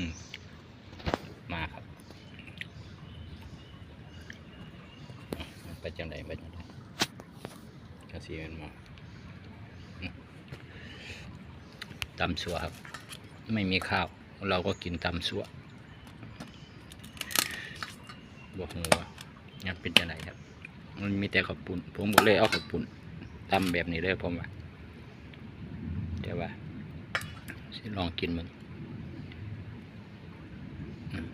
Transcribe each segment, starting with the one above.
มมาครับ ไปจังไดไปจังไดกระสีมันมาอืมตำสัวครับ ไม่มีข้าว เราก็กินตำสัวบวกหัวยังเป็นจังไดครับ มันมีแต่ข้าวปุ่นผมก็เลยเอาข้าวปุ่นตำแบบนี้เลยผมว่าแต่ว่าสิลองกินมันอืม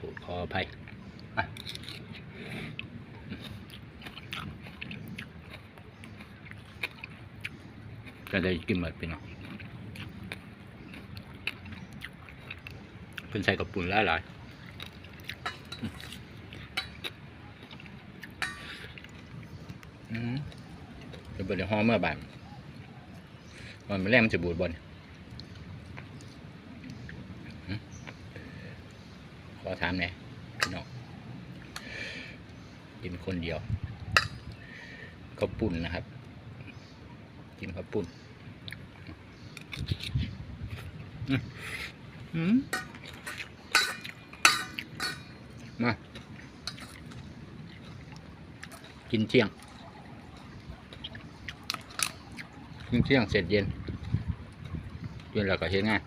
ขอโทษขออภัยก็ได้กินหมดไปเนาะเป็นใส่กับปุ่นหลายๆอืมเดี๋ยวเดี๋ยวห่อเมื่อบานมันไม่แรกมันจะบูดบอลอืม ขอถามหน่อยพี่น้องกินคนเดียวข้าวปุ่นนะครับ กินข้าวปุ่นมา กินเที่ยง กินเที่ยงเสร็จเย็นเย็นแล้วก็เฮ็ดง่าน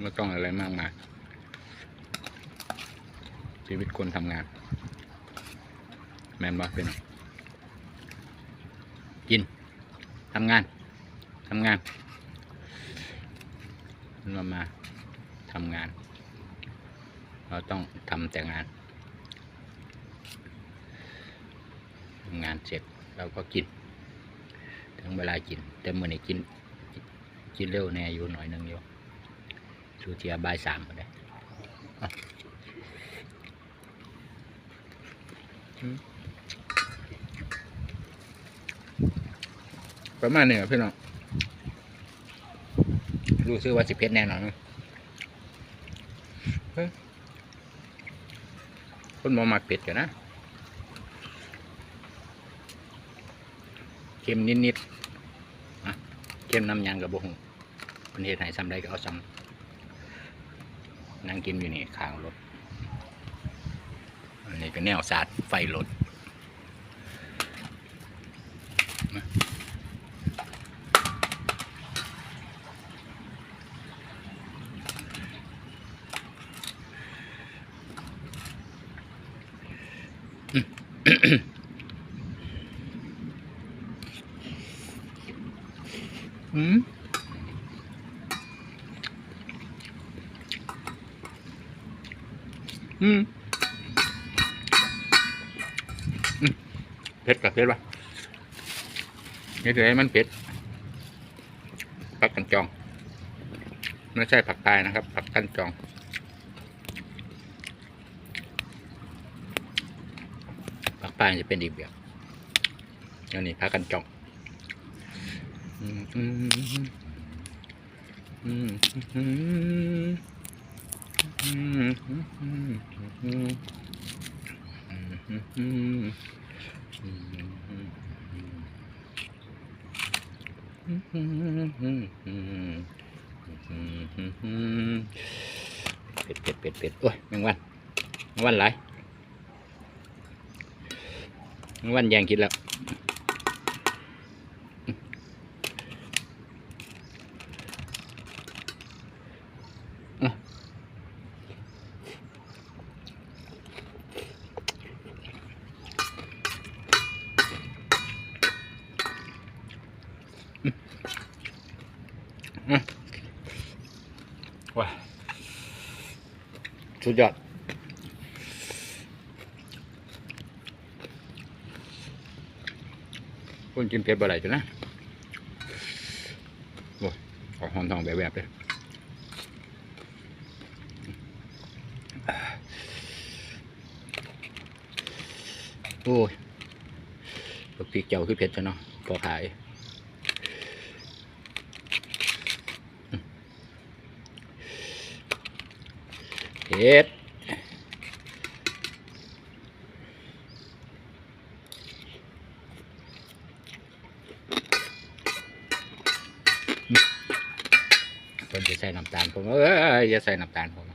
ไม่ต้องอะไรมากมาย ชีวิตคนทำงาน แมนบ่เป็นกินทำงานทำงานเรามาทำงาน เราต้องทำแต่งานทำงานเสร็จเราก็กิน ถึงเวลากิน แต่เมื่อนี้กิน กินเร็วแน่อยู่หน่อยนึงอยู่สูเทียบ่ายสามก็ได้อะอืม ประมาณนี้ครับพี่น้องรู้สึกว่าสิเพชรแน่นอนคนมอมักเป็ดกันนะเค็มนิดๆอะเค็มน้ำยังกับบะฮงมันเห็ดให้ซ้ำได้ก็เอาซ้ำนั่งกินอยู่นี่ข้างรถ นนี้ก็แนวสาดไฟรถมาอืมอืม เผ็ดกับเผ็ดปะนี่ถือให้มันเผ็ดผักกันจอง ไม่ใช่ผักกายนะครับ ผักกันจองผักปลายจะเป็นอีกแบบอันนี้ผักกันจองอืม เป็ดเป็ดเป็ดเป็ดโอ้ยแมงวันแมงวันหลายแมงวันแยงกินแล้ว ว้า สุดยอดคนกินเผ็ดบ่ไหลจ้ะนะโอ้ยออหอมทองแบบแบบเลยโอ้ยปกติเจ้าคือเผ็ดจ้ะเนาะพอขาย ผ็ดเพิ่นจะใส่น้ำตาลผมเอออย่าใส่น้ำตาลผม